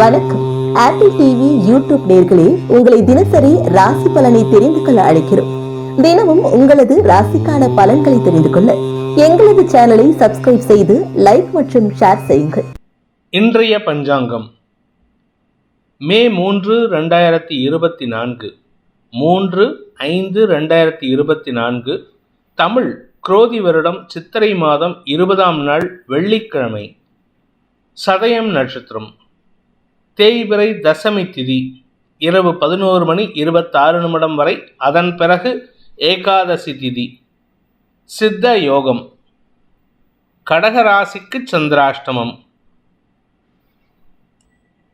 வணக்கம். Apple TV YouTube நேர்களே உங்களை தினசரி ராசி பலனை தெரிந்து கொள்ள அழைக்கிறோம். தினமும் உங்களது ராசிக்கான பலன்களை தெரிந்து கொள்ள எங்களது சேனலை சப்ஸ்கிரைப் செய்து லைக் மற்றும் ஷேர் செய்யுங்கள். இன்றைய பஞ்சாங்கம். மே மூன்று ரெண்டாயிரத்தி இருபத்தி நான்கு. மூன்று ஐந்து ரெண்டாயிரத்தி இருபத்தி நான்கு. தமிழ் குரோதி வருடம் சித்திரை மாதம் இருபதாம் நாள் வெள்ளிக்கிழமை. சதயம் நட்சத்திரம். தேய்பிறை தசமி திதி இரவு பதினோரு மணி இருபத்தாறு நிமிடம் வரை. அதன் பிறகு ஏகாதசி திதி. சித்த யோகம். கடகராசிக்கு சந்திராஷ்டமம்.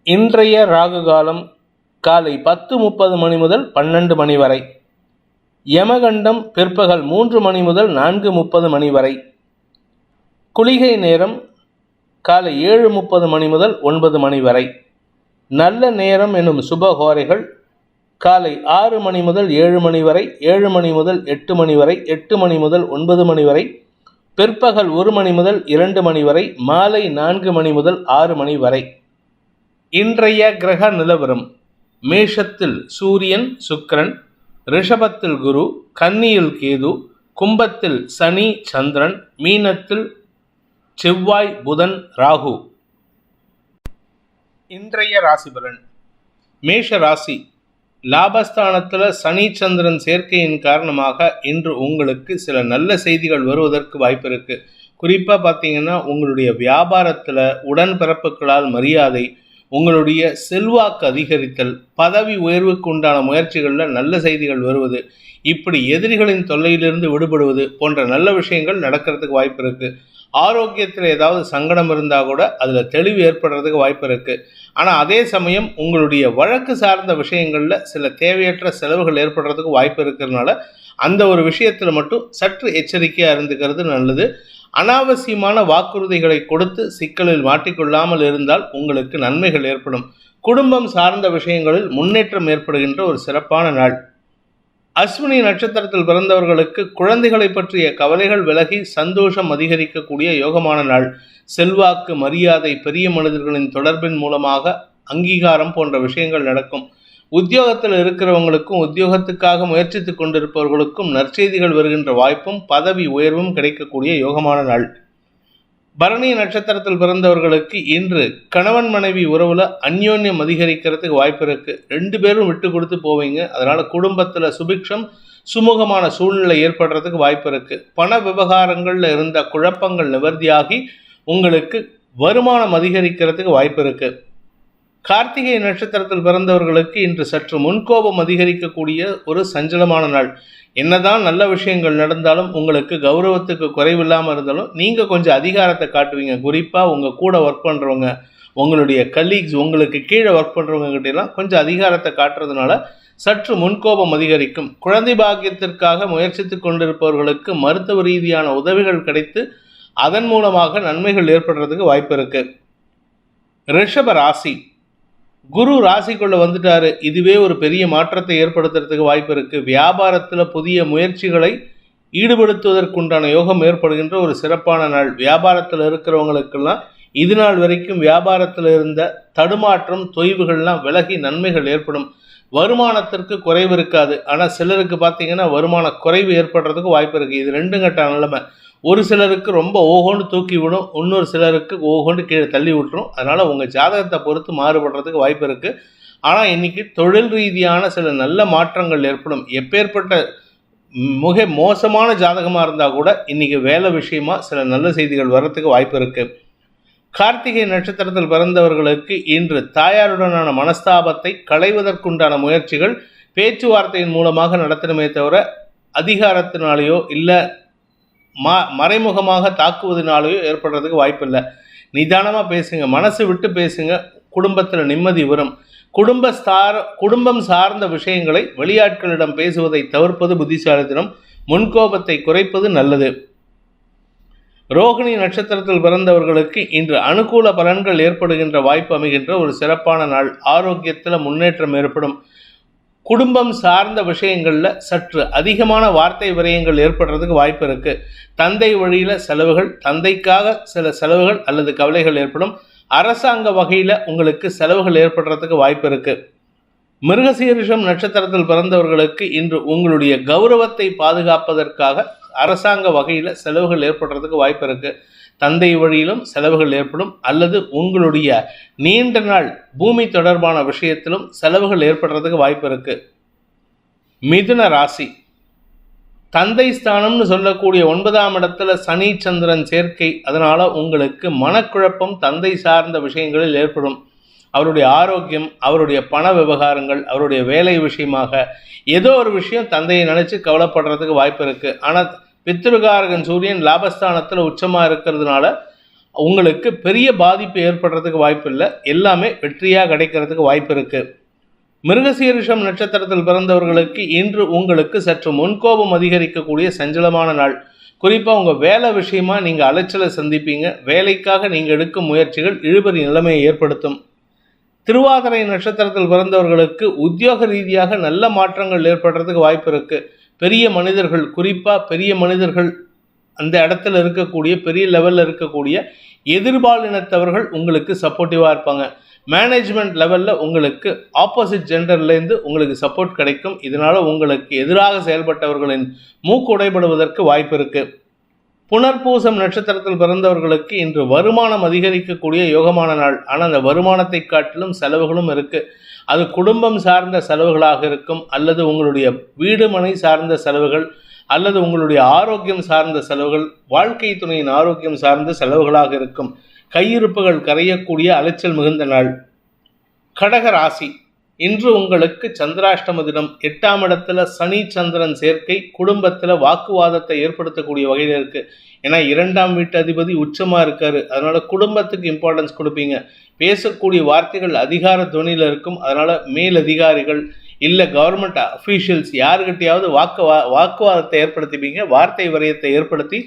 இன்றைய ராகு காலம் காலை பத்து முப்பது மணி முதல் பன்னெண்டு மணி வரை. யமகண்டம் பிற்பகல் மூன்று மணி முதல் நான்கு முப்பது மணி வரை. குளிகை நேரம் காலை ஏழு முப்பது மணி முதல் ஒன்பது மணி வரை. நல்ல நேரம் எனும் சுபகோரைகள் காலை ஆறு மணி முதல் ஏழு மணி வரை ஏழு மணி முதல் எட்டு மணி வரை எட்டு மணி முதல் ஒன்பது மணி வரை பிற்பகல் ஒரு மணி முதல் இரண்டு மணி வரை மாலை நான்கு மணி முதல் ஆறு மணி வரை. இன்றைய கிரக நிலவரம் மேஷத்தில் சூரியன் சுக்கரன் ரிஷபத்தில் குரு கன்னியில் கேது கும்பத்தில் சனி சந்திரன் மீனத்தில் செவ்வாய் புதன் ராகு. இன்றைய ராசி பலன். மேஷ ராசி லாபஸ்தானத்தில் சனி சந்திரன் சேர்க்கையின் காரணமாக இன்று உங்களுக்கு சில நல்ல செய்திகள் வருவதற்கு வாய்ப்பு இருக்குது குறிப்பாக பார்த்தீங்கன்னா உங்களுடைய வியாபாரத்தில் உடன்பிறப்புகளால் மரியாதை உங்களுடைய செல்வாக்கு அதிகரித்தல் பதவி உயர்வுக்கு உண்டான முயற்சிகளில் நல்ல செய்திகள் வருவது இப்படி எதிரிகளின் தொல்லையிலிருந்து விடுபடுவது போன்ற நல்ல விஷயங்கள் நடக்கிறதுக்கு வாய்ப்பு இருக்குது ஆரோக்கியத்தில் ஏதாவது சங்கடம் இருந்தால் கூட அதில் தெளிவு ஏற்படுறதுக்கு வாய்ப்பு இருக்குது ஆனால் அதே சமயம் உங்களுடைய வழக்கு சார்ந்த விஷயங்களில் சில தேவையற்ற செலவுகள் ஏற்படுறதுக்கு வாய்ப்பு இருக்கிறதுனால அந்த ஒரு விஷயத்தில் மட்டும் சற்று எச்சரிக்கையாக இருந்துக்கிறது நல்லது. அனாவசியமான வாக்குறுதிகளை கொடுத்து சிக்கலில் மாட்டிக்கொள்ளாமல் இருந்தால் உங்களுக்கு நன்மைகள் ஏற்படும். குடும்பம் சார்ந்த விஷயங்களில் முன்னேற்றம் ஏற்படுகின்ற ஒரு சிறப்பான நாள். அஸ்வினி நட்சத்திரத்தில் பிறந்தவர்களுக்கு குழந்தைகளை பற்றிய கவலைகள் விலகி சந்தோஷம் அதிகரிக்கக்கூடிய யோகமான நாள். செல்வாக்கு மரியாதை பெரிய மனிதர்களின் தொடர்பின் மூலமாக அங்கீகாரம் போன்ற விஷயங்கள் நடக்கும். உத்தியோகத்தில் இருக்கிறவங்களுக்கும் உத்தியோகத்துக்காக முயற்சித்துக் கொண்டிருப்பவர்களுக்கும் நற்செய்திகள் வருகின்ற வாய்ப்பும் பதவி உயர்வும் கிடைக்கக்கூடிய யோகமான நாள். பரணி நட்சத்திரத்தில் பிறந்தவர்களுக்கு இன்று கணவன் மனைவி உறவுல அந்யோன்யம் அதிகரிக்கிறதுக்கு வாய்ப்பு இருக்கு. ரெண்டு பேரும் விட்டு கொடுத்து போவீங்க. அதனால குடும்பத்துல சுபிக்ஷம் சுமூகமான சூழ்நிலை ஏற்படுறதுக்கு வாய்ப்பு இருக்கு. பண விவகாரங்கள்ல இருந்த குழப்பங்கள் நிவர்த்தியாகி உங்களுக்கு வருமானம் அதிகரிக்கிறதுக்கு வாய்ப்பு இருக்குது கார்த்திகை நட்சத்திரத்தில் பிறந்தவர்களுக்கு இன்று சற்று முன்கோபம் அதிகரிக்கக்கூடிய ஒரு சஞ்சலமான நாள். என்னதான் நல்ல விஷயங்கள் நடந்தாலும் உங்களுக்கு கௌரவத்துக்கு குறைவில்லாமல் இருந்தாலும் நீங்கள் கொஞ்சம் அதிகாரத்தை காட்டுவீங்க. குறிப்பாக உங்கள் கூட ஒர்க் பண்ணுறவங்க உங்களுடைய கலீக்ஸ் உங்களுக்கு கீழே ஒர்க் பண்ணுறவங்க கிட்டலாம் கொஞ்சம் அதிகாரத்தை காட்டுறதுனால சற்று முன்கோபம் அதிகரிக்கும். குழந்தை பாக்கியத்திற்காக முயற்சித்து கொண்டிருப்பவர்களுக்கு மருத்துவ ரீதியான உதவிகள் கிடைத்து அதன் மூலமாக நன்மைகள் ஏற்படுறதுக்கு வாய்ப்பு இருக்குது ரிஷப ராசி. குரு ராசிக்குள்ள வந்துட்டாரு. இதுவே ஒரு பெரிய மாற்றத்தை ஏற்படுத்துறதுக்கு வாய்ப்பு இருக்கு. வியாபாரத்தில் புதிய முயற்சிகளை ஈடுபடுத்துவதற்குண்டான யோகம் ஏற்படுகின்ற ஒரு சிறப்பான நாள். வியாபாரத்தில் இருக்கிறவங்களுக்கெல்லாம் இது நாள் வரைக்கும் வியாபாரத்தில் இருந்த தடுமாற்றம் தொய்வுகள்லாம் விலகி நன்மைகள் ஏற்படும். வருமானத்திற்கு குறைவு இருக்காது. ஆனால் சிலருக்கு பார்த்தீங்கன்னா வருமான குறைவு ஏற்படுறதுக்கு வாய்ப்பு இருக்குது இது ரெண்டு கட்ட நிலைமை. ஒரு சிலருக்கு ரொம்ப ஓஹோன்னு தூக்கி விடும் இன்னொரு சிலருக்கு ஓஹோன்னு கீழே தள்ளி விட்டுரும். அதனால் உங்கள் ஜாதகத்தை பொறுத்து மாறுபடுறதுக்கு வாய்ப்பு இருக்குது ஆனால் இன்னைக்கு தொழில் ரீதியான சில நல்ல மாற்றங்கள் ஏற்படும். எப்பேற்பட்ட மிக மோசமான ஜாதகமாக இருந்தால் கூட இன்றைக்கி வேலை விஷயமா சில நல்ல செய்திகள் வர்றதுக்கு வாய்ப்பு இருக்குது கார்த்திகை நட்சத்திரத்தில் பிறந்தவர்களுக்கு இன்று தாயாருடனான மனஸ்தாபத்தை களைவதற்குண்டான முயற்சிகள் பேச்சுவார்த்தையின் மூலமாக நடத்தணுமே தவிர அதிகாரத்தினாலேயோ இல்லை ம மறைமுகமாக தாக்குவதனாலேயோ ஏற்படுறதுக்கு வாய்ப்பில்லை. நிதானமாக பேசுங்க மனசு விட்டு பேசுங்க குடும்பத்தில் நிம்மதி வரும். குடும்ப சார் குடும்பம் சார்ந்த விஷயங்களை வெளியாட்களிடம் பேசுவதை தவிர்ப்பது புத்திசாலித்தனம் முன்கோபத்தை குறைப்பது நல்லது. ரோகிணி நட்சத்திரத்தில் பிறந்தவர்களுக்கு இன்று அனுகூல பலன்கள் ஏற்படுகின்ற வாய்ப்பு அமைகின்ற ஒரு சிறப்பான நாள். ஆரோக்கியத்தில் முன்னேற்றம் ஏற்படும். குடும்பம் சார்ந்த விஷயங்களில் சற்று அதிகமான வார்த்தை விரயங்கள் ஏற்படுறதுக்கு வாய்ப்பு இருக்குது தந்தை வழியில் செலவுகள் தந்தைக்காக சில செலவுகள் அல்லது கவலைகள் ஏற்படும். அரசாங்க வகையில் உங்களுக்கு செலவுகள் ஏற்படுறதுக்கு வாய்ப்பு இருக்குது மிருகசீரிஷம் நட்சத்திரத்தில் பிறந்தவர்களுக்கு இன்று உங்களுடைய கௌரவத்தை பாதுகாப்பதற்காக அரசாங்க வகையில் செலவுகள் ஏற்படுறதுக்கு வாய்ப்பு இருக்குது தந்தை வழியிலும் செலவுகள் ஏற்படும் அல்லது உங்களுடைய நீண்ட நாள் பூமி தொடர்பான விஷயத்திலும் செலவுகள் ஏற்படுறதுக்கு வாய்ப்பு இருக்கு. மிதுன ராசி. தந்தை ஸ்தானம்னு சொல்லக்கூடிய ஒன்பதாம் இடத்துல சனி சந்திரன் சேர்க்கை. அதனால உங்களுக்கு மனக்குழப்பம் தந்தை சார்ந்த விஷயங்களில் ஏற்படும். அவருடைய ஆரோக்கியம் அவருடைய பண விவகாரங்கள் அவருடைய வேலை விஷயமாக ஏதோ ஒரு விஷயம் தந்தையை நினைச்சு கவலைப்படுறதுக்கு வாய்ப்பு இருக்கு. ஆனால் பித்ருகாரகன் சூரியன் லாபஸ்தானத்தில் உச்சமாக இருக்கிறதுனால உங்களுக்கு பெரிய பாதிப்பு ஏற்படுறதுக்கு வாய்ப்பு இல்லை. எல்லாமே வெற்றியாக கிடைக்கிறதுக்கு வாய்ப்பு இருக்குது மிருகசீரிஷம் நட்சத்திரத்தில் பிறந்தவர்களுக்கு இன்று உங்களுக்கு சற்று முன்கோபம் அதிகரிக்கக்கூடிய சஞ்சலமான நாள். குறிப்பாக உங்கள் வேலை விஷயமா நீங்கள் அலைச்சலை சந்திப்பீங்க. வேலைக்காக நீங்கள் எடுக்கும் முயற்சிகள் இழுபறி நிலைமையை ஏற்படுத்தும். திருவாதிரை நட்சத்திரத்தில் பிறந்தவர்களுக்கு உத்தியோக ரீதியாக நல்ல மாற்றங்கள் ஏற்படுறதுக்கு வாய்ப்பு இருக்குது பெரிய மனிதர்கள் குறிப்பாக பெரிய மனிதர்கள் அந்த இடத்துல இருக்கக்கூடிய பெரிய லெவலில் இருக்கக்கூடிய எதிர்பாலினத்தவர்கள் உங்களுக்கு சப்போர்ட்டிவாக இருப்பாங்க. மேனேஜ்மெண்ட் லெவலில் உங்களுக்கு ஆப்போசிட் ஜெண்டர்லேருந்து உங்களுக்கு சப்போர்ட் கிடைக்கும். இதனால் உங்களுக்கு எதிராக செயல்பட்டவர்களின் மூக்கு உடைபடுவதற்கு வாய்ப்பு இருக்குது புனர்பூசம் நட்சத்திரத்தில் பிறந்தவர்களுக்கு இன்று வருமானம் அதிகரிக்கக்கூடிய யோகமான நாள். ஆனால் அந்த வருமானத்தை காட்டிலும் செலவுகளும் இருக்குது அது குடும்பம் சார்ந்த செலவுகளாக இருக்கும் அல்லது உங்களுடைய வீடு மனை சார்ந்த செலவுகள் அல்லது உங்களுடைய ஆரோக்கியம் சார்ந்த செலவுகள் வாழ்க்கை துணையின் ஆரோக்கியம் சார்ந்த செலவுகளாக இருக்கும். கையிருப்புகள் கரையக்கூடிய அலைச்சல் மிகுந்த நாள். கடக ராசி. இன்று உங்களுக்கு சந்திராஷ்டம தினம் எட்டாம் இடத்துல சனி சந்திரன் சேர்க்கை குடும்பத்தில் வாக்குவாதத்தை ஏற்படுத்தக்கூடிய வகையில் இருக்கு. ஏன்னா இரண்டாம் வீட்டு அதிபதி உச்சமாக இருக்காரு. அதனால குடும்பத்துக்கு இம்பார்ட்டன்ஸ் கொடுப்பீங்க. பேசக்கூடிய வார்த்தைகள் அதிகார துணியில் இருக்கும். அதனால மேல் அதிகாரிகள் இல்லை கவர்மெண்ட் அஃபீஷியல்ஸ் யாருக்கிட்டையாவது வாக்கு வாக்குவாதத்தை ஏற்படுத்திப்பீங்க வார்த்தை வரையத்தை ஏற்படுத்தி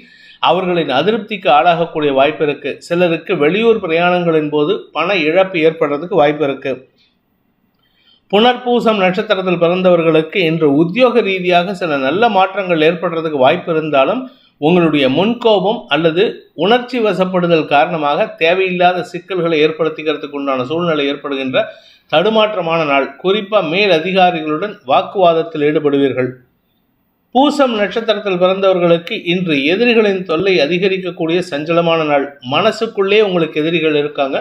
அவர்களின் அதிருப்திக்கு ஆளாகக்கூடிய வாய்ப்பு இருக்குது சிலருக்கு வெளியூர் பிரயாணங்களின் போது பண இழப்பு ஏற்படுறதுக்கு வாய்ப்பு இருக்குது புனர்பூசம் நட்சத்திரத்தில் பிறந்தவர்களுக்கு இன்று உத்தியோக ரீதியாக சில நல்ல மாற்றங்கள் ஏற்படுறதுக்கு வாய்ப்பு இருந்தாலும் உங்களுடைய முன்கோபம் அல்லது உணர்ச்சி வசப்படுதல் காரணமாக தேவையில்லாத சிக்கல்களை ஏற்படுத்திக்கிறதுக்கு உண்டான சூழ்நிலை ஏற்படுகின்ற தடுமாற்றமான நாள். குறிப்பாக மேல் அதிகாரிகளுடன் வாக்குவாதத்தில் ஈடுபடுவீர்கள். பூசம் நட்சத்திரத்தில் பிறந்தவர்களுக்கு இன்று எதிரிகளின் தொல்லை அதிகரிக்கக்கூடிய சஞ்சலமான நாள். மனசுக்குள்ளே உங்களுக்கு எதிரிகள் இருக்காங்க.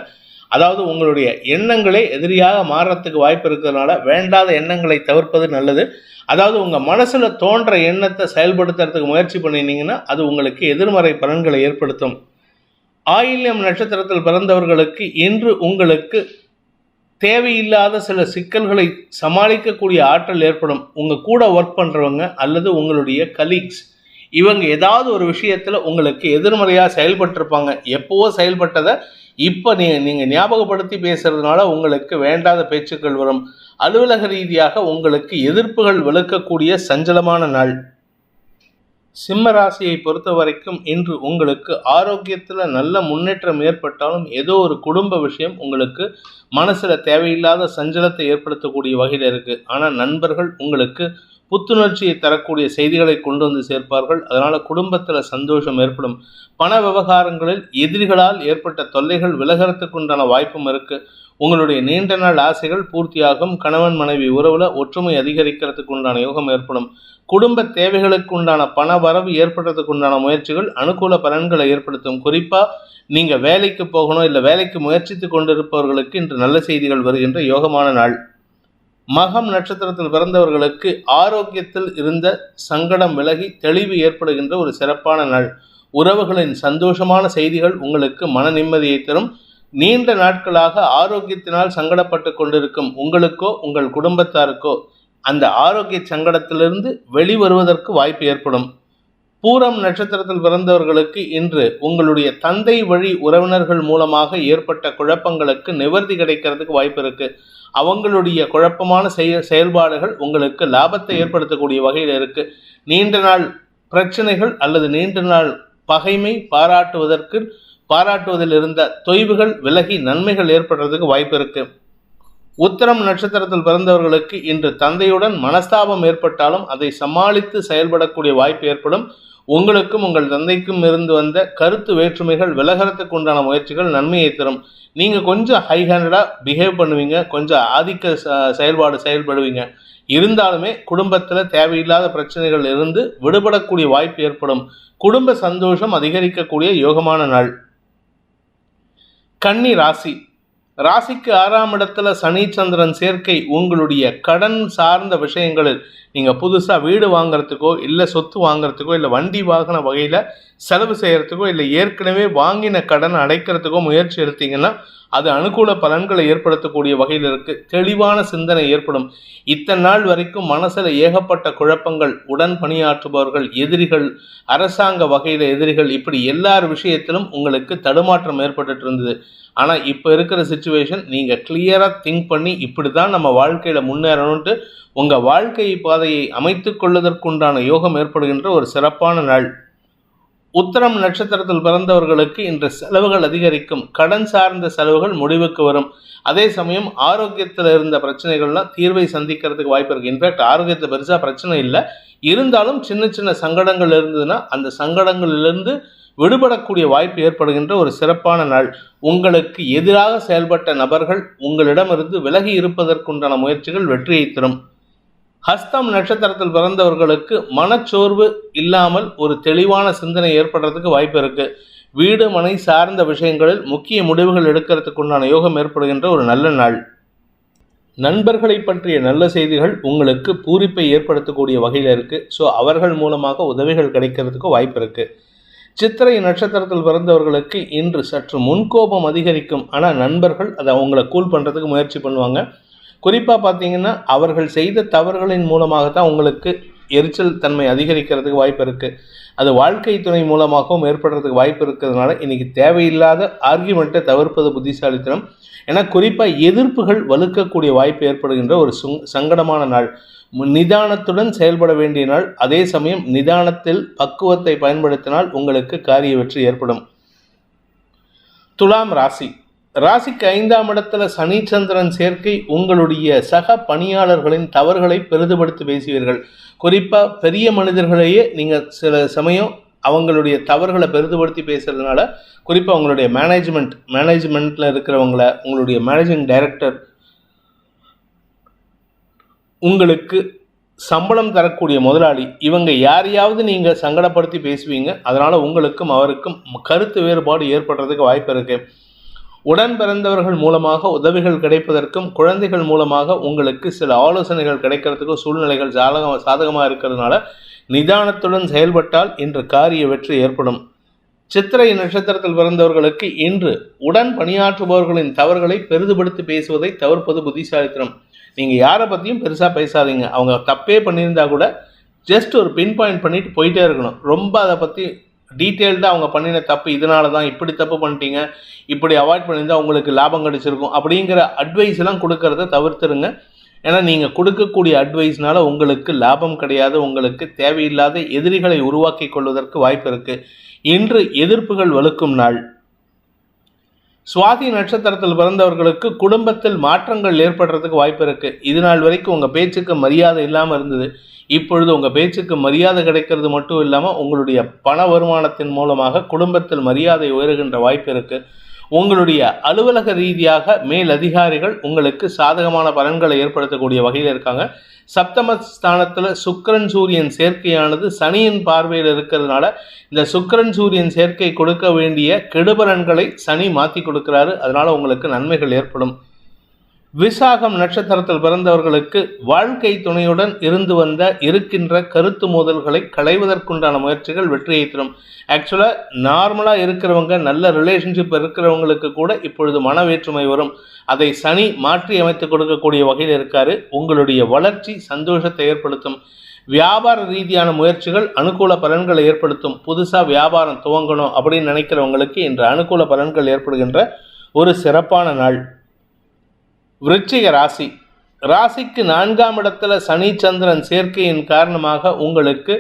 அதாவது உங்களுடைய எண்ணங்களே எதிரியாக மாறுறதுக்கு வாய்ப்பு இருக்கிறதுனால வேண்டாத எண்ணங்களை தவிர்ப்பது நல்லது. அதாவது உங்கள் மனசில் தோன்ற எண்ணத்தை செயல்படுத்துறதுக்கு முயற்சி பண்ணினீங்கன்னா அது உங்களுக்கு எதிர்மறை பலன்களை ஏற்படுத்தும். ஆயில்யம் நட்சத்திரத்தில் பிறந்தவர்களுக்கு இன்று உங்களுக்கு தேவையில்லாத சில சிக்கல்களை சமாளிக்கக்கூடிய ஆற்றல் ஏற்படும். உங்கள் கூட ஒர்க் பண்ணுறவங்க அல்லது உங்களுடைய கலீக்ஸ் இவங்க ஏதாவது ஒரு விஷயத்தில் உங்களுக்கு எதிர்மறையாக செயல்பட்டிருப்பாங்க. எப்போவோ செயல்பட்டதை இப்போ நீ நீங்கள் ஞாபகப்படுத்தி பேசுறதுனால உங்களுக்கு வேண்டாத பேச்சுக்கள் வரும். அலுவலக ரீதியாக உங்களுக்கு எதிர்ப்புகள் விளக்கக்கூடிய சஞ்சலமான நாள். சிம்ம ராசியை பொறுத்த வரைக்கும் இன்று உங்களுக்கு ஆரோக்கியத்தில் நல்ல முன்னேற்றம் ஏற்பட்டாலும் ஏதோ ஒரு குடும்ப விஷயம் உங்களுக்கு மனசில் தேவையில்லாத சஞ்சலத்தை ஏற்படுத்தக்கூடிய வகையில் இருக்குது ஆனால் நண்பர்கள் உங்களுக்கு புத்துணர்ச்சியை தரக்கூடிய செய்திகளை கொண்டு வந்து சேர்ப்பார்கள். அதனால் குடும்பத்தில் சந்தோஷம் ஏற்படும். பண விவகாரங்களில் எதிரிகளால் ஏற்பட்ட தொல்லைகள் விலகிறதுக்கு உண்டான வாய்ப்பும் இருக்குது உங்களுடைய நீண்ட நாள் ஆசைகள் பூர்த்தியாகும். கணவன் மனைவி உறவில் ஒற்றுமை அதிகரிக்கிறதுக்கு உண்டான யோகம் ஏற்படும். குடும்ப தேவைகளுக்கு உண்டான பண வரவு ஏற்படுறதுக்கு உண்டான முயற்சிகள் அனுகூல பலன்களை ஏற்படுத்தும். குறிப்பாக நீங்கள் வேலைக்கு போகணும் இல்லை வேலைக்கு முயற்சித்து கொண்டிருப்பவர்களுக்கு இன்று நல்ல செய்திகள் வருகின்ற யோகமான நாள். மகம் நட்சத்திரத்தில் பிறந்தவர்களுக்கு ஆரோக்கியத்தில் இருந்த சங்கடம் விலகி தெளிவு ஏற்படுகின்ற ஒரு சிறப்பான நாள். உறவுகளின் சந்தோஷமான செய்திகள் உங்களுக்கு மன நிம்மதியை தரும். நீண்ட நாட்களாக ஆரோக்கியத்தினால் சங்கடப்பட்டு கொண்டிருக்கும் உங்களுக்கோ உங்கள் குடும்பத்தாருக்கோ அந்த ஆரோக்கிய சங்கடத்திலிருந்து வெளிவருவதற்கு வாய்ப்பு ஏற்படும். பூரம் நட்சத்திரத்தில் பிறந்தவர்களுக்கு இன்று உங்களுடைய தந்தை வழி உறவினர்கள் மூலமாக ஏற்பட்ட குழப்பங்களுக்கு நிவர்த்தி கிடைக்கிறதுக்கு வாய்ப்பு இருக்கு. அவங்களுடைய குழப்பமான செய செயல்பாடுகள் உங்களுக்கு லாபத்தை ஏற்படுத்தக்கூடிய வகையில் இருக்கு. நீண்ட நாள் பிரச்சனைகள் அல்லது நீண்ட நாள் பகைமை பாராட்டுவதற்கு பாராட்டுவதில் இருந்த தொய்வுகள் விலகி நன்மைகள் ஏற்படுறதுக்கு வாய்ப்பு இருக்கு. உத்தரம் நட்சத்திரத்தில் பிறந்தவர்களுக்கு இன்று தந்தையுடன் மனஸ்தாபம் ஏற்பட்டாலும் அதை சமாளித்து செயல்படக்கூடிய வாய்ப்பு ஏற்படும். உங்களுக்கும் உங்கள் தந்தைக்கும் இருந்து வந்த கருத்து வேற்றுமைகள் விலகரத்துக்கு உண்டான முயற்சிகள் நன்மையை தரும். நீங்கள் கொஞ்சம் ஹை ஹேண்டடாக பிஹேவ் பண்ணுவீங்க கொஞ்சம் ஆதிக்க செயல்பாடு செயல்படுவீங்க. இருந்தாலுமே குடும்பத்தில் தேவையில்லாத பிரச்சனைகள் இருந்து விடுபடக்கூடிய வாய்ப்பு ஏற்படும். குடும்ப சந்தோஷம் அதிகரிக்கக்கூடிய யோகமான நாள். கன்னி ராசி. ராசிக்கு ஆறாம் இடத்துல சனி சந்திரன் சேர்க்கை உங்களுடைய கடன் சார்ந்த விஷயங்களில் நீங்கள் புதுசாக வீடு வாங்கிறதுக்கோ இல்லை சொத்து வாங்கிறதுக்கோ இல்லை வண்டி வாகன வகையில் செலவு செய்கிறதுக்கோ இல்லை ஏற்கனவே வாங்கின கடன் அடைக்கிறதுக்கோ முயற்சி எடுத்தீங்கன்னா அது அனுகூல பலன்களை ஏற்படுத்தக்கூடிய வகையில் இருக்குது தெளிவான சிந்தனை ஏற்படும். இத்தனை நாள் வரைக்கும் மனசில் ஏகப்பட்ட குழப்பங்கள் உடன் பணியாற்றுபவர்கள் எதிரிகள் அரசாங்க வகையில் எதிரிகள் இப்படி எல்லார் விஷயத்திலும் உங்களுக்கு தடுமாற்றம் ஏற்பட்டுட்டு இருந்தது. ஆனால் இப்போ இருக்கிற சுச்சுவேஷன் நீங்கள் கிளியராக திங்க் பண்ணி இப்படி தான் நம்ம வாழ்க்கையில் முன்னேறணும்ட்டு உங்கள் வாழ்க்கை பாதையை அமைத்து கொள்வதற்குண்டான யோகம் ஏற்படுகின்ற ஒரு சிறப்பான நாள். உத்தரம் நட்சத்திரத்தில் பிறந்தவர்களுக்கு இன்று செலவுகள் அதிகரிக்கும். கடன் சார்ந்த செலவுகள் முடிவுக்கு வரும். அதே சமயம் ஆரோக்கியத்தில் இருந்த பிரச்சனைகள்லாம் தீர்வை சந்திக்கிறதுக்கு வாய்ப்பு இருக்குது இன்ஃபேக்ட் ஆரோக்கியத்தில் பெருசாக பிரச்சனை இல்லை. இருந்தாலும் சின்ன சின்ன சங்கடங்கள் இருந்ததுன்னா அந்த சங்கடங்களிலிருந்து விடுபடக்கூடிய வாய்ப்பு ஏற்படுகின்ற ஒரு சிறப்பான நாள். உங்களுக்கு எதிராக செயல்பட்ட நபர்கள் உங்களிடமிருந்து விலகி இருப்பதற்குண்டான முயற்சிகள் வெற்றியை தரும். ஹஸ்தம் நட்சத்திரத்தில் பிறந்தவர்களுக்கு மனச்சோர்வு இல்லாமல் ஒரு தெளிவான சிந்தனை ஏற்படுறதுக்கு வாய்ப்பு இருக்கு. வீடு மனை சார்ந்த விஷயங்களில் முக்கிய முடிவுகள் எடுக்கிறதுக்கு உண்டான யோகம் ஏற்படுகின்ற ஒரு நல்ல நாள். நண்பர்களை பற்றிய நல்ல செய்திகள் உங்களுக்கு பூரிப்பை ஏற்படுத்தக்கூடிய வகையில் இருக்குது ஸோ அவர்கள் மூலமாக உதவிகள் கிடைக்கிறதுக்கு வாய்ப்பு இருக்குது சித்திரை நட்சத்திரத்தில் பிறந்தவர்களுக்கு இன்று சற்று முன்கோபம் அதிகரிக்கும். ஆனால் நண்பர்கள் அதை அவங்கள கூல் பண்ணுறதுக்கு முயற்சி பண்ணுவாங்க. குறிப்பாக பார்த்தீங்கன்னா அவர்கள் செய்த தவறுகளின் மூலமாக தான் உங்களுக்கு எரிச்சல் தன்மை அதிகரிக்கிறதுக்கு வாய்ப்பு இருக்குது அது வாழ்க்கை துணை மூலமாகவும் ஏற்படுறதுக்கு வாய்ப்பு இருக்கிறதுனால இன்றைக்கி தேவையில்லாத ஆர்கியூமெண்ட்டை தவிர்ப்பது புத்திசாலித்தனம். ஏன்னா குறிப்பாக எதிர்ப்புகள் வலுக்கக்கூடிய வாய்ப்பு ஏற்படுகின்ற ஒரு சுங் சங்கடமான நாள். நிதானத்துடன் செயல்பட வேண்டிய நாள். அதே சமயம் நிதானத்தில் பக்குவத்தை பயன்படுத்தினால் உங்களுக்கு காரிய வெற்றி ஏற்படும். துலாம் ராசி. ராசிக்கு ஐந்தாம் இடத்துல சனிச்சந்திரன் சேர்க்கை உங்களுடைய சக பணியாளர்களின் தவறுகளை பெரிதுபடுத்தி பேசுவீர்கள். குறிப்பாக பெரிய மனிதர்களையே நீங்கள் சில சமயம் அவங்களுடைய தவறுகளை பெரிதுபடுத்தி பேசுறதுனால குறிப்பாக உங்களுடைய மேனேஜ்மெண்ட் மேனேஜ்மெண்ட்டில் இருக்கிறவங்கள உங்களுடைய மேனேஜிங் டைரக்டர் உங்களுக்கு சம்பளம் தரக்கூடிய முதலாளி இவங்க யாரையாவது நீங்கள் சங்கடப்படுத்தி பேசுவீங்க அதனால் உங்களுக்கும் அவருக்கும் கருத்து வேறுபாடு ஏற்படுறதுக்கு வாய்ப்பு இருக்குது உடன் பிறந்தவர்கள் மூலமாக உதவிகள் கிடைப்பதற்கும் குழந்தைகள் மூலமாக உங்களுக்கு சில ஆலோசனைகள் கிடைக்கிறதுக்கும் சூழ்நிலைகள் சாதக சாதகமாக இருக்கிறதுனால நிதானத்துடன் செயல்பட்டால் இன்று காரிய வெற்றி ஏற்படும். சித்திரை நட்சத்திரத்தில் பிறந்தவர்களுக்கு இன்று உடன் பணியாற்றுபவர்களின் தவறுகளை பெரிதுபடுத்தி பேசுவதை தவிர்ப்பது புத்திசாலித்தனம். நீங்கள் யாரை பற்றியும் பெருசாக பேசாதீங்க. அவங்க தப்பே பண்ணியிருந்தா கூட ஜஸ்ட் ஒரு பின் பாயிண்ட் பண்ணிட்டு போயிட்டே இருக்கணும். ரொம்ப அதை பற்றி டீட்டெயில்டாக அவங்க பண்ணின தப்பு இதனால தான் இப்படி தப்பு பண்ணிட்டீங்க. இப்படி அவாய்ட் பண்ணியிருந்தால் உங்களுக்கு லாபம் கிடைச்சிருக்கும். அப்படிங்கிற அட்வைஸ்லாம் கொடுக்கறத தவிர்த்துருங்க. ஏன்னா நீங்கள் கொடுக்கக்கூடிய அட்வைஸ்னால உங்களுக்கு லாபம் கிடையாது. உங்களுக்கு தேவையில்லாத எதிரிகளை உருவாக்கி கொள்வதற்கு வாய்ப்பு இருக்குது இன்று எதிர்ப்புகள் வலுக்கும் நாள். சுவாதி நட்சத்திரத்தில் பிறந்தவர்களுக்கு குடும்பத்தில் மாற்றங்கள் ஏற்படுறதுக்கு வாய்ப்பு இருக்கு. இது நாள் வரைக்கும் உங்க பேச்சுக்கு மரியாதை இல்லாமல் இருந்தது. இப்பொழுது உங்க பேச்சுக்கு மரியாதை கிடைக்கிறது மட்டும் இல்லாமல் உங்களுடைய பண வருமானத்தின் மூலமாக குடும்பத்தில் மரியாதை உயருகின்ற வாய்ப்பு இருக்கு. உங்களுடைய அலுவலக ரீதியாக மேல் அதிகாரிகள் உங்களுக்கு சாதகமான பலன்களை ஏற்படுத்தக்கூடிய வகையில் இருக்காங்க. சப்தம ஸ்தானத்தில் சுக்கிரன் சூரியன் சேர்க்கையானது சனியின் பார்வையில் இருக்கிறதுனால இந்த சுக்கிரன் சூரியன் சேர்க்கை கொடுக்க வேண்டிய கெடுபலன்களை சனி மாற்றி கொடுக்கிறாரு. அதனால் உங்களுக்கு நன்மைகள் ஏற்படும். விசாகம் நட்சத்திரத்தில் பிறந்தவர்களுக்கு வாழ்க்கை துணையுடன் இருந்து வந்த இருக்கின்ற கருத்து மோதல்களை களைவதற்குண்டான முயற்சிகள் வெற்றியை தரும். ஆக்சுவலாக நார்மலாக இருக்கிறவங்க நல்ல ரிலேஷன்ஷிப் இருக்கிறவங்களுக்கு கூட இப்பொழுது மன வேற்றுமை வரும். அதை சனி மாற்றி அமைத்து கொடுக்கக்கூடிய வகையில் இருக்காரு. உங்களுடைய வளர்ச்சி சந்தோஷத்தை ஏற்படுத்தும். வியாபார ரீதியான முயற்சிகள் அனுகூல பலன்களை ஏற்படுத்தும். புதுசாக வியாபாரம் துவங்கணும் அப்படின்னு நினைக்கிறவங்களுக்கு இன்று அனுகூல பலன்கள் ஏற்படுகின்ற ஒரு சிறப்பான நாள். விருச்சிக ராசி. ராசிக்கு நான்காம் இடத்துல சனி சந்திரன் சேர்க்கையின் காரணமாக உங்களுக்கு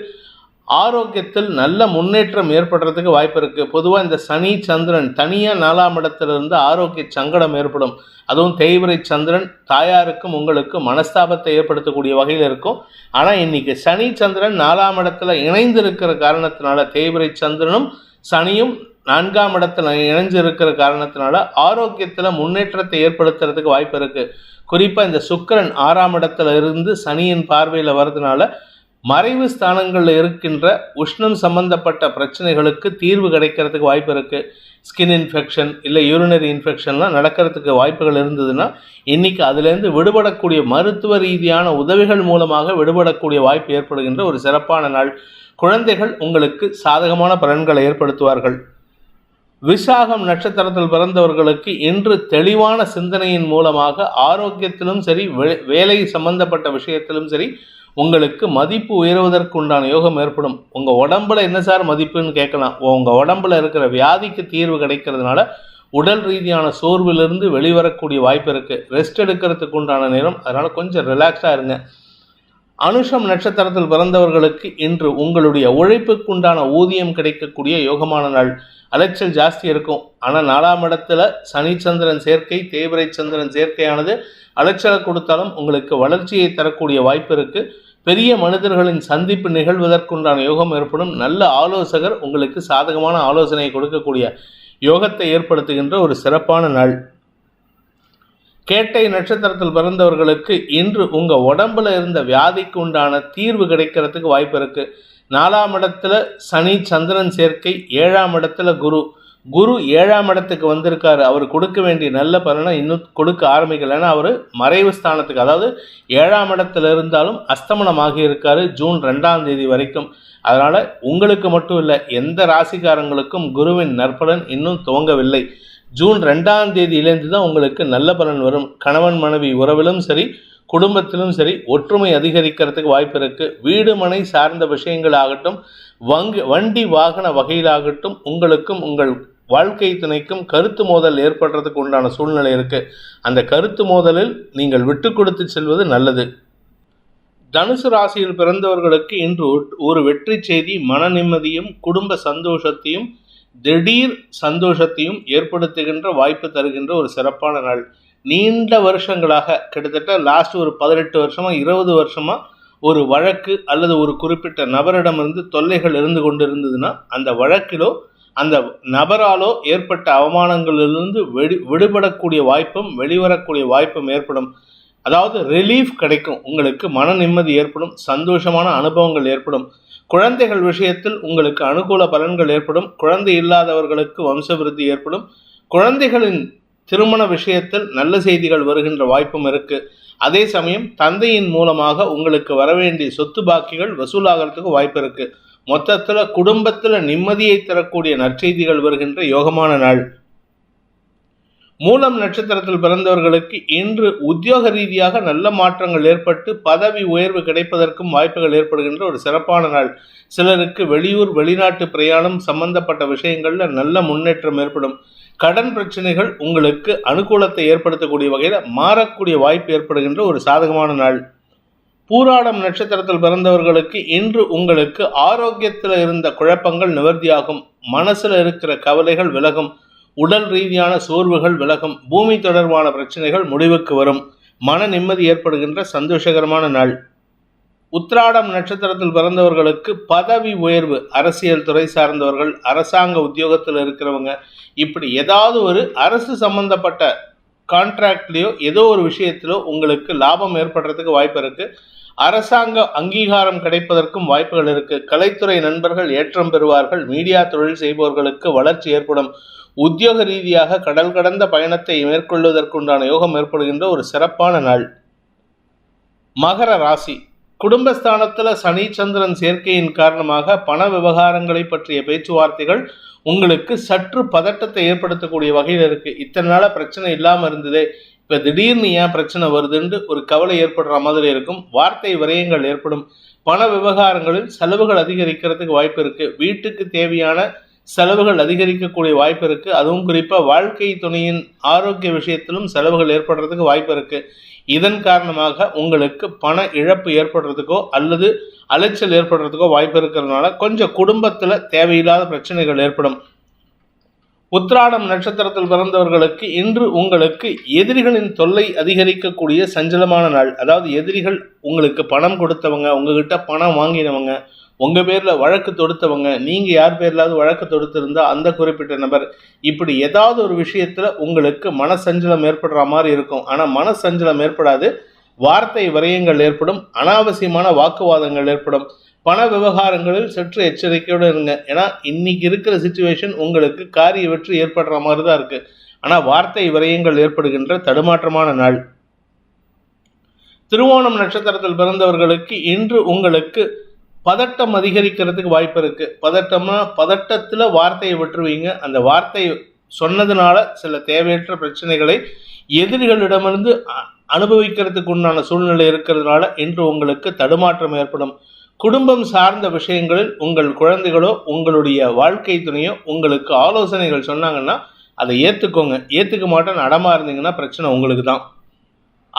ஆரோக்கியத்தில் நல்ல முன்னேற்றம் ஏற்படுறதுக்கு வாய்ப்பு இருக்குது பொதுவாக இந்த சனி சந்திரன் தனியாக நாலாம் இடத்திலிருந்து ஆரோக்கிய சங்கடம் ஏற்படும். அதுவும் தேய்வரை சந்திரன் தாயாருக்கும் உங்களுக்கும் மனஸ்தாபத்தை ஏற்படுத்தக்கூடிய வகையில் இருக்கும். ஆனால் இன்னைக்கு சனி சந்திரன் நாலாம் இடத்துல இணைந்து இருக்கிற காரணத்தினால தேய்வரை சந்திரனும் சனியும் நான்காம் இடத்துல இணைஞ்சு இருக்கிற காரணத்தினால ஆரோக்கியத்தில் முன்னேற்றத்தை ஏற்படுத்துறதுக்கு வாய்ப்பு இருக்கு. குறிப்பாக இந்த சுக்கிரன் ஆறாம் இடத்துல இருந்து சனியின் பார்வையில் வர்றதுனால மறைவு ஸ்தானங்களில் இருக்கின்ற உஷ்ணம் சம்பந்தப்பட்ட பிரச்சனைகளுக்கு தீர்வு கிடைக்கிறதுக்கு வாய்ப்பு இருக்குது ஸ்கின் இன்ஃபெக்ஷன் இல்லை யூரினரி இன்ஃபெக்ஷன்லாம் நடக்கிறதுக்கு வாய்ப்புகள் இருந்ததுன்னா இன்னைக்கு அதுலேருந்து விடுபடக்கூடிய மருத்துவ ரீதியான உதவிகள் மூலமாக விடுபடக்கூடிய வாய்ப்பு ஏற்படுகின்ற ஒரு சிறப்பான நாள். குழந்தைகள் உங்களுக்கு சாதகமான பலன்களை ஏற்படுத்துவார்கள். விசாகம் நட்சத்திரத்தில் பிறந்தவர்களுக்கு இன்று தெளிவான சிந்தனையின் மூலமாக ஆரோக்கியத்திலும் சரி வே- வேலை சம்பந்தப்பட்ட விஷயத்திலும் சரி உங்களுக்கு மதிப்பு உயர்வதற்கு உண்டான யோகம் ஏற்படும். உங்கள் உடம்புல என்ன சார் மதிப்புன்னு கேட்கலாம். உங்கள் உடம்புல இருக்கிற வியாதிக்கு தீர்வு கிடைக்கிறதுனால உடல் ரீதியான சோர்விலிருந்து வெளிவரக்கூடிய வாய்ப்பு இருக்குது ரெஸ்ட் எடுக்கிறதுக்கு உண்டான நேரம் அதனால் கொஞ்சம் ரிலாக்ஸாக இருங்க. அனுஷம் நட்சத்திரத்தில் பிறந்தவர்களுக்கு இன்று உங்களுடைய உழைப்புக்குண்டான ஊதியம் கிடைக்கக்கூடிய யோகமான நாள். அலைச்சல் ஜாஸ்தி இருக்கும். ஆனால் நாலாம் இடத்துல சனிச்சந்திரன் சேர்க்கை தேய்பிரை சந்திரன் சேர்க்கையானது அலைச்சலை கொடுத்தாலும் உங்களுக்கு வளர்ச்சியை தரக்கூடிய வாய்ப்பு இருக்கு. பெரிய மனிதர்களின் சந்திப்பு நிகழ்வதற்குண்டான யோகம் ஏற்படும். நல்ல ஆலோசகர் உங்களுக்கு சாதகமான ஆலோசனையை கொடுக்கக்கூடிய யோகத்தை ஏற்படுத்துகின்ற ஒரு சிறப்பான நாள். கேட்டை நட்சத்திரத்தில் பிறந்தவர்களுக்கு இன்று உங்கள் உடம்புல இருந்த வியாதிக்கு உண்டான தீர்வு கிடைக்கிறதுக்கு வாய்ப்பு இருக்குது நாலாம் இடத்துல சனி சந்திரன் சேர்க்கை ஏழாம் இடத்துல குரு. குரு ஏழாம் இடத்துக்கு வந்திருக்காரு. அவர் கொடுக்க வேண்டிய நல்ல பலனை இன்னும் கொடுக்க ஆரம்பிக்கலைன்னா அவர் மறைவு ஸ்தானத்துக்கு அதாவது ஏழாம் இடத்துல இருந்தாலும் அஸ்தமனமாகி இருக்காரு ஜூன் ரெண்டாம் தேதி வரைக்கும். அதனால் உங்களுக்கு மட்டும் இல்லை எந்த ராசிக்காரங்களுக்கும் குருவின் நற்பலன் இன்னும் துவங்கவில்லை. ஜூன் ரெண்டாம் தேதியிலேருந்து தான் உங்களுக்கு நல்ல பலன் வரும். கணவன் மனைவி உறவிலும் சரி குடும்பத்திலும் சரி ஒற்றுமை அதிகரிக்கிறதுக்கு வாய்ப்பு இருக்குது வீடு மனை சார்ந்த விஷயங்கள் ஆகட்டும் வங்கு வண்டி வாகன வகையிலாகட்டும் உங்களுக்கும் உங்கள் வாழ்க்கை துணைக்கும் கருத்து மோதல் ஏற்படுறதுக்கு உண்டான சூழ்நிலை இருக்குது அந்த கருத்து மோதலில் நீங்கள் விட்டு கொடுத்து செல்வது நல்லது. தனுசு ராசியில் பிறந்தவர்களுக்கு இன்று ஒரு வெற்றி செய்தி மன நிம்மதியும் குடும்ப சந்தோஷத்தையும் திடீர் சந்தோஷத்தையும் ஏற்படுத்துகின்ற வாய்ப்பு தருகின்ற ஒரு சிறப்பான நாள். நீண்ட வருஷங்களாக கிட்டத்தட்ட லாஸ்ட் ஒரு பதினெட்டு வருஷமா இருபது வருஷமா ஒரு வழக்கு அல்லது ஒரு குறிப்பிட்ட நபரிடமிருந்து தொல்லைகள் இருந்து கொண்டிருந்ததுன்னா அந்த வழக்கிலோ அந்த நபராலோ ஏற்பட்ட அவமானங்களிலிருந்து வெடி விடுபடக்கூடிய வாய்ப்பும் வெளிவரக்கூடிய வாய்ப்பும் ஏற்படும். அதாவது ரிலீஃப் கிடைக்கும். உங்களுக்கு மன நிம்மதி ஏற்படும். சந்தோஷமான அனுபவங்கள் ஏற்படும். குழந்தைகள் விஷயத்தில் உங்களுக்கு அனுகூல பலன்கள் ஏற்படும். குழந்தை இல்லாதவர்களுக்கு வம்சவிருத்தி ஏற்படும். குழந்தைகளின் திருமண விஷயத்தில் நல்ல செய்திகள் வருகின்ற வாய்ப்பும் இருக்கு. அதே சமயம் தந்தையின் மூலமாக உங்களுக்கு வரவேண்டிய சொத்து பாக்கிகள் வசூலாகிறதுக்கு வாய்ப்பு இருக்கு. மொத்தத்தில் குடும்பத்தில் நிம்மதியை தரக்கூடிய நற்செய்திகள் வருகின்ற யோகமான நாள். மூலம் நட்சத்திரத்தில் பிறந்தவர்களுக்கு இன்று உத்தியோக ரீதியாக நல்ல மாற்றங்கள் ஏற்பட்டு பதவி உயர்வு கிடைப்பதற்கும் வாய்ப்புகள் ஏற்படுகின்ற ஒரு சிறப்பான நாள். சிலருக்கு வெளியூர் வெளிநாட்டு பிரயாணம் சம்பந்தப்பட்ட விஷயங்களில் நல்ல முன்னேற்றம் ஏற்படும். கடன் பிரச்சனைகள் உங்களுக்கு அனுகூலத்தை ஏற்படுத்தக்கூடிய வகையில் மாறக்கூடிய வாய்ப்பு ஏற்படுகின்ற ஒரு சாதகமான நாள். பூராடம் நட்சத்திரத்தில் பிறந்தவர்களுக்கு இன்று உங்களுக்கு ஆரோக்கியத்தில் இருந்த குழப்பங்கள் நிவர்த்தியாகும். மனசில் இருக்கிற கவலைகள் விலகும். உடல் ரீதியான சோர்வுகள் விலகும் பூமி தொடர்பான பிரச்சனைகள் முடிவுக்கு வரும். மன நிம்மதி ஏற்படுகின்ற சந்தோஷகரமான நாள். உத்ராடம் நட்சத்திரத்தில் பிறந்தவர்களுக்கு பதவி உயர்வு. அரசியல் துறை சார்ந்தவர்கள் அரசாங்க உத்தியோகத்தில் இருக்கிறவங்க இப்படி ஏதாவது ஒரு அரசு சம்பந்தப்பட்ட கான்ட்ராக்ட்லேயோ ஏதோ ஒரு விஷயத்திலோ உங்களுக்கு லாபம் ஏற்படுறதுக்கு வாய்ப்பு இருக்குது அரசாங்க அங்கீகாரம் கிடைப்பதற்கும் வாய்ப்புகள் இருக்குது கலைத்துறை நண்பர்கள் ஏற்றம் பெறுவார்கள். மீடியா தொழில் செய்பவர்களுக்கு வளர்ச்சி ஏற்படும். உத்தியோக ரீதியாக கடல் கடந்த பயணத்தை மேற்கொள்வதற்குண்டான யோகம் ஏற்படுகின்ற ஒரு சிறப்பான நாள். மகர ராசி. குடும்பஸ்தானத்தில் சனி சந்திரன் சேர்க்கையின் காரணமாக பண விவகாரங்களை பற்றிய பேச்சுவார்த்தைகள் உங்களுக்கு சற்று பதட்டத்தை ஏற்படுத்தக்கூடிய வகையில் இருக்கு. இத்தனை நாளாக பிரச்சனை இல்லாமல் இருந்ததே. இப்போ திடீர்னு ஏன் பிரச்சனை வருதுன்னு ஒரு கவலை ஏற்படுற மாதிரி இருக்கும். வார்த்தை விரயங்கள் ஏற்படும். பண விவகாரங்களில் செலவுகள் அதிகரிக்கிறதுக்கு வாய்ப்பு இருக்குது வீட்டுக்கு தேவையான செலவுகள் அதிகரிக்கக்கூடிய வாய்ப்பு இருக்குது அதுவும் குறிப்பாக வாழ்க்கை துணையின் ஆரோக்கிய விஷயத்திலும் செலவுகள் ஏற்படுறதுக்கு வாய்ப்பு இருக்குது இதன் காரணமாக உங்களுக்கு பண இழப்பு ஏற்படுறதுக்கோ அல்லது அலைச்சல் ஏற்படுறதுக்கோ வாய்ப்பு இருக்கிறதுனால கொஞ்சம் குடும்பத்தில் தேவையில்லாத பிரச்சனைகள் ஏற்படும். உத்ராடம் நட்சத்திரத்தில் பிறந்தவர்களுக்கு இன்று உங்களுக்கு எதிரிகளின் தொல்லை அதிகரிக்கக்கூடிய சஞ்சலமான நாள். அதாவது எதிரிகள் உங்களுக்கு பணம் கொடுத்தவங்க உங்ககிட்ட பணம் வாங்கினவங்க உங்கள் பேரில் வழக்கு தொடுத்தவங்க நீங்கள் யார் பேர்லாவது வழக்கு தொடுத்திருந்தா அந்த குறிப்பிட்ட நபர் இப்படி ஏதாவது ஒரு விஷயத்தில் உங்களுக்கு மனசஞ்சலம் ஏற்படுற மாதிரி இருக்கும். ஆனால் மனசஞ்சலம் ஏற்படாது. வார்த்தை விரயங்கள் ஏற்படும். அனாவசியமான வாக்குவாதங்கள் ஏற்படும். பண விவகாரங்களில் சற்று எச்சரிக்கையோடு இருங்க. ஏன்னா இன்னைக்கு இருக்கிற சுச்சுவேஷன் உங்களுக்கு காரிய வெற்றி ஏற்படுற மாதிரி தான் இருக்கு. ஆனால் வார்த்தை விரயங்கள் ஏற்படுகின்ற தடுமாற்றமான நாள். திருவோணம் நட்சத்திரத்தில் பிறந்தவர்களுக்கு இன்று உங்களுக்கு பதட்டம் அதிகரிக்கிறதுக்கு வாய்ப்பு இருக்குது பதட்டம்னா பதட்டத்தில் வார்த்தையை விட்டுருவீங்க. அந்த வார்த்தை சொன்னதுனால சில தேவையற்ற பிரச்சனைகளை எதிரிகளிடமிருந்து அனுபவிக்கிறதுக்கு உண்டான சூழ்நிலை இருக்கிறதுனால இன்று உங்களுக்கு தடுமாற்றம் ஏற்படும். குடும்பம் சார்ந்த விஷயங்களில் உங்கள் குழந்தைகளோ உங்களுடைய வாழ்க்கை துணையோ உங்களுக்கு ஆலோசனைகள் சொன்னாங்கன்னா அதை ஏற்றுக்கோங்க ஏற்றுக்க மாட்டேன்னு அடமா இருந்தீங்கன்னா பிரச்சனை உங்களுக்கு தான்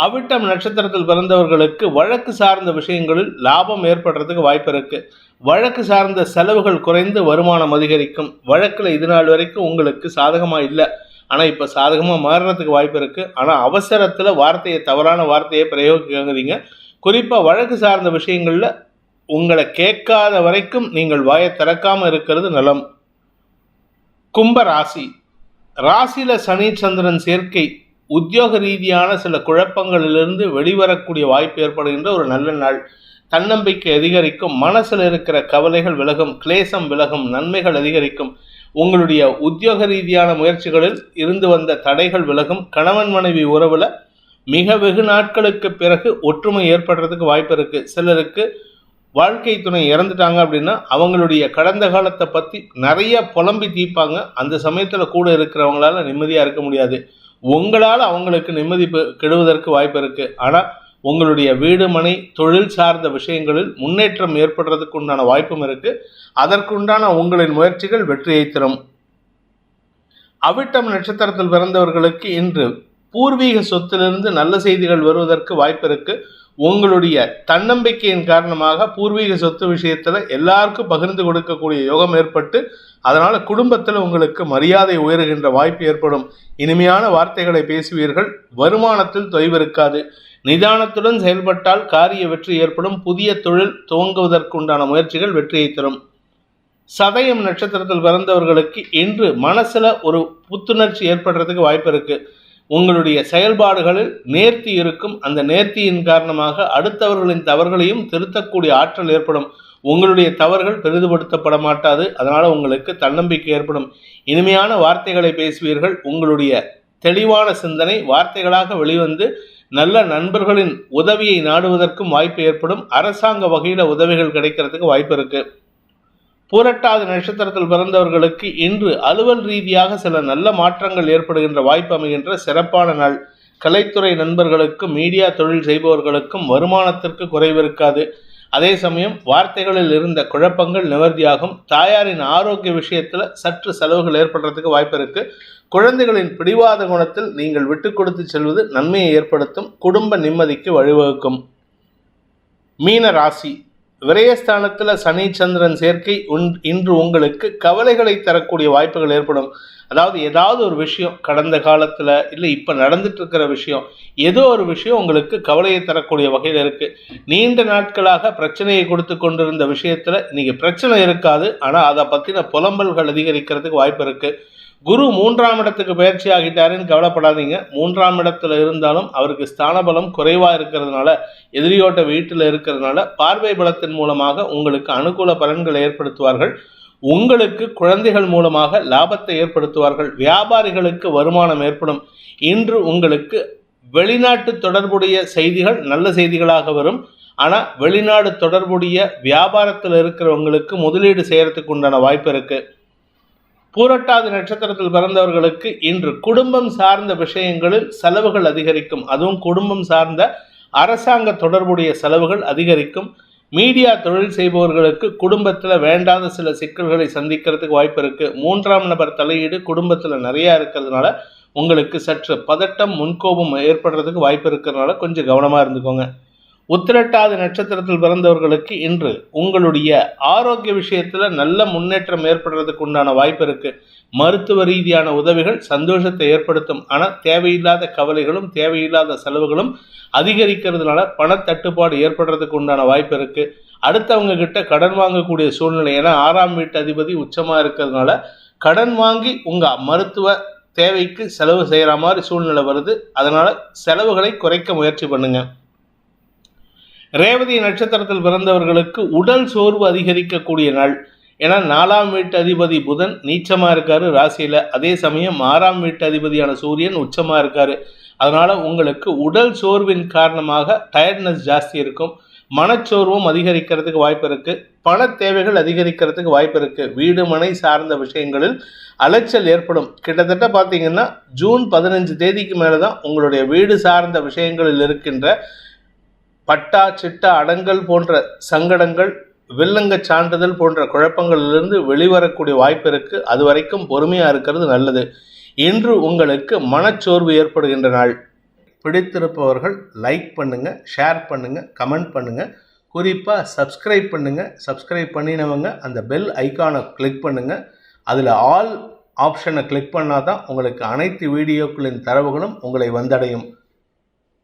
அவிட்டம் நட்சத்திரத்தில் பிறந்தவர்களுக்கு வழக்கு சார்ந்த விஷயங்களில் லாபம் ஏற்படுறதுக்கு வாய்ப்பு இருக்கு. வழக்கு சார்ந்த செலவுகள் குறைந்து வருமானம் அதிகரிக்கும். வழக்கில் இது நாள் வரைக்கும் உங்களுக்கு சாதகமாக இல்லை. ஆனால் இப்போ சாதகமாக மாறுறதுக்கு வாய்ப்பு இருக்கு. ஆனால் அவசரத்தில் வார்த்தையை தவறான வார்த்தையை பிரயோகிக்கங்கிறீங்க குறிப்பாக வழக்கு சார்ந்த விஷயங்களில் உங்களை கேட்காத வரைக்கும் நீங்கள் வாயை திறக்காமல் இருக்கிறது நலம். கும்ப ராசி. ராசியில் சனி சந்திரன் சேர்க்கை. உத்தியோக ரீதியான சில குழப்பங்களிலிருந்து வெளிவரக்கூடிய வாய்ப்பு ஏற்படுகின்ற ஒரு நல்ல நாள். தன்னம்பிக்கை அதிகரிக்கும் மனசில் இருக்கிற கவலைகள் விலகும் கிளேசம் விலகும் நன்மைகள் அதிகரிக்கும். உங்களுடைய உத்தியோக ரீதியான முயற்சிகளில் இருந்து வந்த தடைகள் விலகும். கணவன் மனைவி உறவில் மிக வெகு நாட்களுக்கு பிறகு ஒற்றுமை ஏற்படுறதுக்கு வாய்ப்பு இருக்குது சிலருக்கு வாழ்க்கை துணை இறந்துட்டாங்க அப்படின்னா அவங்களுடைய கடந்த காலத்தை பற்றி நிறைய புலம்பி தீர்ப்பாங்க. அந்த சமயத்தில் கூட இருக்கிறவங்களால நிம்மதியாக இருக்க முடியாது. உங்களால் அவங்களுக்கு நிம்மதி கெடுவதற்கு வாய்ப்பு இருக்கு. ஆனால் உங்களுடைய வீடு மனை தொழில் சார்ந்த விஷயங்களில் முன்னேற்றம் ஏற்படுறதுக்கு உண்டான வாய்ப்பும் இருக்கு. அதற்குண்டான உங்களின் முயற்சிகள் வெற்றியை தரும். அவிட்டம் நட்சத்திரத்தில் பிறந்தவர்களுக்கு இன்று பூர்வீக சொத்திலிருந்து நல்ல செய்திகள் வருவதற்கு வாய்ப்பு இருக்குது உங்களுடைய தன்னம்பிக்கையின் காரணமாக பூர்வீக சொத்து விஷயத்தில் எல்லாருக்கும் பகிர்ந்து கொடுக்கக்கூடிய யோகம் ஏற்பட்டு அதனால் குடும்பத்தில் உங்களுக்கு மரியாதை உயருகின்ற வாய்ப்பு ஏற்படும். இனிமையான வார்த்தைகளை பேசுவீர்கள். வருமானத்தில் தொய்வு இருக்காது. நிதானத்துடன் செயல்பட்டால் காரிய வெற்றி ஏற்படும். புதிய தொழில் துவங்குவதற்குண்டான முயற்சிகள் வெற்றியை தரும். சதயம் நட்சத்திரத்தில் பிறந்தவர்களுக்கு இன்று மனசில் ஒரு புத்துணர்ச்சி ஏற்படுறதுக்கு வாய்ப்பு இருக்கு. உங்களுடைய செயல்பாடுகளில் நேர்த்தி இருக்கும். அந்த நேர்த்தியின் காரணமாக அடுத்தவர்களின் தவறுகளையும் திருத்தக்கூடிய ஆற்றல் ஏற்படும். உங்களுடைய தவறுகள் பெரிதுபடுத்தப்பட மாட்டாது. அதனால் உங்களுக்கு தன்னம்பிக்கை ஏற்படும். இனிமையான வார்த்தைகளை பேசுவீர்கள். உங்களுடைய தெளிவான சிந்தனை வார்த்தைகளாக வெளிவந்து நல்ல நண்பர்களின் உதவியை நாடுவதற்கும் வாய்ப்பு ஏற்படும். அரசாங்க வகையில உதவிகள் கிடைக்கிறதுக்கு வாய்ப்பு இருக்குது பூரட்டாத நட்சத்திரத்தில் பிறந்தவர்களுக்கு இன்று அலுவல் ரீதியாக சில நல்ல மாற்றங்கள் ஏற்படுகின்ற வாய்ப்பு அமைகின்ற சிறப்பான நாள். கலைத்துறை நண்பர்களுக்கும் மீடியா தொழில் செய்பவர்களுக்கும் வருமானத்திற்கு குறைவு இருக்காது அதே சமயம் வார்த்தைகளில் இருந்த குழப்பங்கள் நிவர்த்தியாகும். தாயாரின் ஆரோக்கிய விஷயத்தில் சற்று செலவுகள் ஏற்படுறதுக்கு வாய்ப்பு இருக்கு. குழந்தைகளின் பிடிவாத குணத்தில் நீங்கள் விட்டு கொடுத்து செல்வது நன்மையை ஏற்படுத்தும். குடும்ப நிம்மதிக்கு வழிவகுக்கும். மீன ராசி. விரயஸ்தானத்தில் சனி சந்திரன் சேர்க்கை உன்- இன்று உங்களுக்கு கவலைகளை தரக்கூடிய வாய்ப்புகள் ஏற்படும். அதாவது ஏதாவது ஒரு விஷயம் கடந்த காலத்தில் இல்லை இப்போ நடந்துட்டு இருக்கிற விஷயம் ஏதோ ஒரு விஷயம் உங்களுக்கு கவலையை தரக்கூடிய வகையில் இருக்குது நீண்ட நாட்களாக பிரச்சனையை கொடுத்து கொண்டிருந்த விஷயத்தில் இன்றைக்கி பிரச்சனை இருக்காது. ஆனால் அதை பற்றின புலம்பல்கள் அதிகரிக்கிறதுக்கு வாய்ப்பு இருக்குது குரு மூன்றாம் இடத்துக்கு பயிற்சி ஆகிட்டாருன்னு கவலைப்படாதீங்க. மூன்றாம் இடத்துல இருந்தாலும் அவருக்கு ஸ்தான பலம் குறைவாக இருக்கிறதுனால எதிரியோட்ட வீட்டில் இருக்கிறதுனால பார்வை பலத்தின் மூலமாக உங்களுக்கு அனுகூல பலன்களை ஏற்படுத்துவார்கள். உங்களுக்கு குழந்தைகள் மூலமாக லாபத்தை ஏற்படுத்துவார்கள். வியாபாரிகளுக்கு வருமானம் ஏற்படும். இன்று உங்களுக்கு வெளிநாட்டு தொடர்புடைய செய்திகள் நல்ல செய்திகளாக வரும். ஆனால் வெளிநாடு தொடர்புடைய வியாபாரத்தில் இருக்கிறவங்களுக்கு முதலீடு செய்கிறதுக்கு உண்டான வாய்ப்பு இருக்குது பூரட்டாதி நட்சத்திரத்தில் பிறந்தவர்களுக்கு இன்று குடும்பம் சார்ந்த விஷயங்களில் செலவுகள் அதிகரிக்கும். அதுவும் குடும்பம் சார்ந்த அரசாங்க தொடர்புடைய செலவுகள் அதிகரிக்கும். மீடியா தொழில் செய்பவர்களுக்கு குடும்பத்தில் வேண்டாத சில சிக்கல்களை சந்திக்கிறதுக்கு வாய்ப்பு இருக்குது மூன்றாம் நபர் தலையீடு குடும்பத்தில் நிறையா இருக்கிறதுனால உங்களுக்கு சற்று பதட்டம் முன்கோபம் ஏற்படுறதுக்கு வாய்ப்பு இருக்கிறதுனால கொஞ்சம் கவனமாக இருந்துக்கோங்க. உத்திரட்டாதி நட்சத்திரத்தில் பிறந்தவர்களுக்கு இன்று உங்களுடைய ஆரோக்கிய விஷயத்தில் நல்ல முன்னேற்றம் ஏற்படுறதுக்கு உண்டான வாய்ப்பு இருக்கு. மருத்துவ ரீதியான உதவிகள் சந்தோஷத்தை ஏற்படுத்தும். ஆனால் தேவையில்லாத கவலைகளும் தேவையில்லாத செலவுகளும் அதிகரிக்கிறதுனால பணத்தட்டுப்பாடு ஏற்படுறதுக்கு உண்டான வாய்ப்பு இருக்கு. அடுத்தவங்க கிட்ட கடன் வாங்கக்கூடிய சூழ்நிலை ஏன்னா ஆறாம் வீட்டு அதிபதி உச்சமாக இருக்கிறதுனால கடன் வாங்கி உங்கள் மருத்துவ தேவைக்கு செலவு செய்கிற மாதிரி சூழ்நிலை வருது. அதனால் செலவுகளை குறைக்க முயற்சி பண்ணுங்கள் ரேவதி நட்சத்திரத்தில் பிறந்தவர்களுக்கு உடல் சோர்வு அதிகரிக்கக்கூடிய நாள். ஏன்னா நாலாம் வீட்டு அதிபதி புதன் நீச்சமாக இருக்காரு ராசியில். அதே சமயம் ஆறாம் வீட்டு அதிபதியான சூரியன் உச்சமாக இருக்காரு. அதனால் உங்களுக்கு உடல் சோர்வின் காரணமாக டயர்ட்னஸ் ஜாஸ்தி இருக்கும். மனச்சோர்வும் அதிகரிக்கிறதுக்கு வாய்ப்பு இருக்குது பண தேவைகள் அதிகரிக்கிறதுக்கு வாய்ப்பு இருக்குது வீடு மனை சார்ந்த விஷயங்களில் அலைச்சல் ஏற்படும். கிட்டத்தட்ட பார்த்தீங்கன்னா ஜூன் பதினஞ்சு தேதிக்கு மேலே தான் உங்களுடைய வீடு சார்ந்த விஷயங்களில் இருக்கின்ற பட்டா சிட்டா அடங்கல் போன்ற சங்கடங்கள் வில்லங்க சான்றிதழ் போன்ற குழப்பங்களிலிருந்து வெளிவரக்கூடிய வாய்ப்பு இருக்கு. அது வரைக்கும் பொறுமையா இருக்கிறது நல்லது. இன்று உங்களுக்கு மனச்சோர்வு ஏற்படுகின்ற நாள். பிடித்திருப்பவர்கள் லைக் பண்ணுங்க ஷேர் பண்ணுங்க கமெண்ட் பண்ணுங்க. குறிப்பாக சப்ஸ்கிரைப் பண்ணுங்க. சப்ஸ்கிரைப் பண்ணினவங்க அந்த பெல் ஐகானை கிளிக் பண்ணுங்க. அதில் ஆல் ஆப்ஷனை கிளிக் பண்ணால் தான் உங்களுக்கு அனைத்து வீடியோக்களின் தரவுகளும் உங்களை வந்தடையும்.